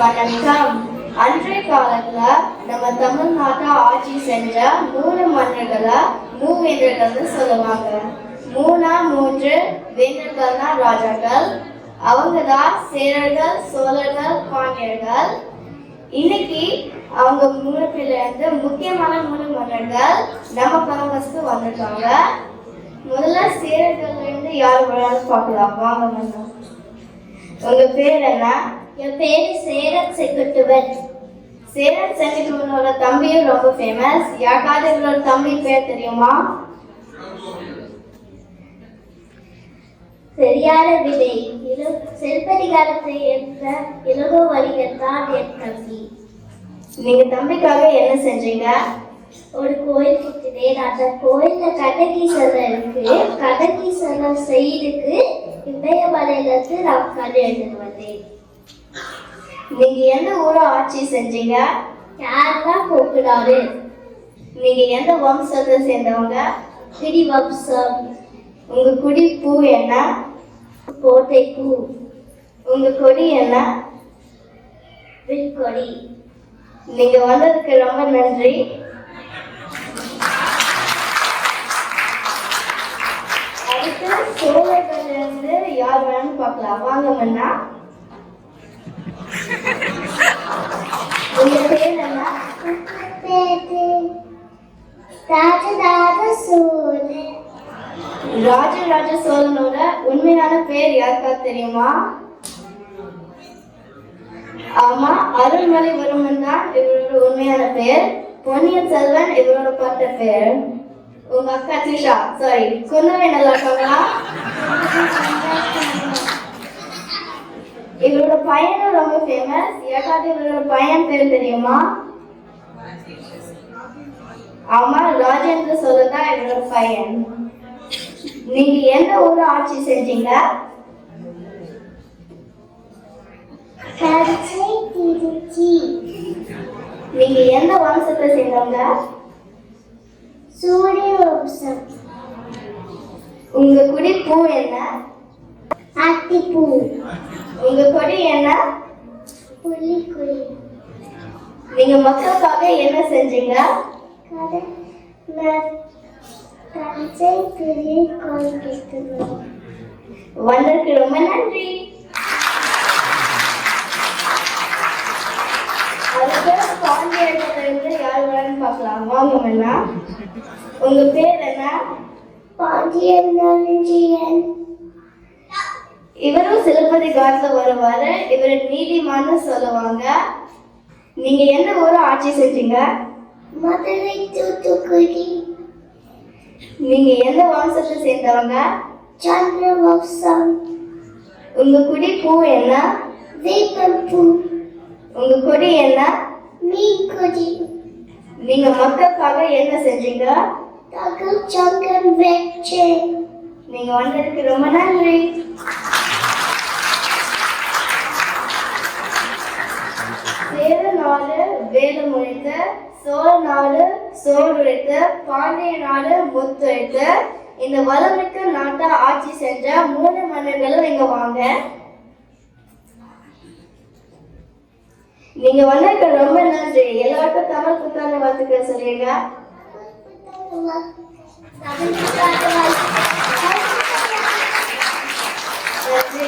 வணக்கம். அன்றைய காலத்துல நம்ம தமிழ்நாட்டை ஆட்சி செஞ்ச மூணு மன்னர்களை மூவேந்தர்கள்னு சொல்லுவாங்க. மூணா மூன்று வேந்தர்கள்னா ராஜாக்கள். அவங்க தான் சேரர்கள் சோழர்கள் பாண்டியர்கள். இன்னைக்கு அவங்க மூணு பேர்ல இருந்து முக்கியமான மூணு மன்னர்கள் நம்ம பரமஸ்க்கு வந்திருக்காங்க. முதல்ல சேரர்கள்லேருந்து யார் வரான்னு பார்க்கலாம். வாங்க மன்னா. உங்க பேர் என்ன? என் பேரு சேரன் செங்குட்டுவன். சேரன் செங்குட்டுவனோட தம்பியும் ரொம்ப ஃபேமஸ் யாருக்காவது இவரோட தம்பி பேர் தெரியுமா? சரியான விதை. இள செல்பதிகாரத்தை ஏற்ற இளகோ வணிகர் தான் என் தம்பி. நீங்க தம்பிக்காக என்ன செஞ்சீங்க? ஒரு கோயில் கட்டினேன். அந்த கோயில்ல கண்ணகீஸ்வரர் இருக்கு கண்ணகீஸ்வரர் சைடுக்கு இமயமலையில இருந்து நான் கல் எழுந்து வந்தேன் நீங்க எந்த ஊரை ஆட்சி செஞ்சீங்க? யாரெல்லாம் கூப்பிடாரு? நீங்க எந்த வம்சத்தை சேர்ந்தவங்க? பிடி வம்சம் உங்க குடி பூ என்ன? கோட்டை பூ உங்க கொடி என்ன? விண்கொடி. நீங்க வந்ததுக்கு ரொம்ப நன்றி. அடுத்து சோழர்கள்ல இருந்து யார் வேணும்னு பார்க்கலாம். வாங்க மன்னா உங்க பேர் என்ன ராஜராஜ சோழன். ராஜராஜ சோழனோட உண்மையான பேர் யாருக்கா தெரியுமா? ஆமா அருள்மொழிவர்மன் தான் இவரோட உண்மையான பேர். பொன்னியின் செல்வன் இவரோட பட்ட பேர். உங்க அக்கா த்ரிஷா சாரி சொன்னவே நல்லா இருக்காங்களா? இவரோட பையனும் ரொம்ப ஃபேமஸ் ஏதாவது இவரோட பையன் பேர் தெரியுமா? ஆமா ராஜேந்திர சோழன் இவரோட பையன். நீங்க எந்த ஊரை ஆட்சி செஞ்சீங்க? நீங்க எந்த வம்சத்தை சேர்ந்தவங்க சூரிய வம்சம். உங்க குடி பூ என்ன? அத்திப்பூ உங்க கொடி என்ன? புலிக்குடி. நீங்க மக்களுக்காக என்ன செஞ்சீங்க? கர்ச்சை பெரிய கோயில் கிறிஸ்துவம் வந்ததுக்கு ரொம்ப நன்றி. இருந்து யார் வரன்னு பார்க்கலாம். வாங்க மன்னா. உங்க பேர் என்ன? பாண்டியன் நெஞ்சியன் இவரும் சிலப்பதி காட்டுல வருவாரு. இவர் நீதிமான்னு சொல்லுவாங்க. நீங்க எந்த ஊரை ஆட்சி செஞ்சீங்க? மதுரை தூத்துக்குடி. நீங்க எந்த வம்சத்தை சேர்ந்தவங்க? சந்திர வம்சம் உங்க குடி பூ என்ன? வேப்பம்பூ. உங்க கொடி என்ன? மீன்கொடி. நீங்க மக்களுக்காக என்ன செஞ்சீங்க? தகல் சங்கன் வெச்சேன். நீங்க வந்ததுக்கு ரொம்ப நன்றி. சோழ நாடு சோறு பாண்டிய நாடு முத்துழைத்து இந்த வளமிக்க நாட்டை ஆட்சி செஞ்ச மூணு மன்னர்களும் இங்க வாங்க. நீங்க வந்ததுக்கு ரொம்ப நன்றி. எல்லாருக்கும் தமிழ் புத்தாண்டு வாழ்த்துக்கள் சொல்லிடுங்க நன்றி.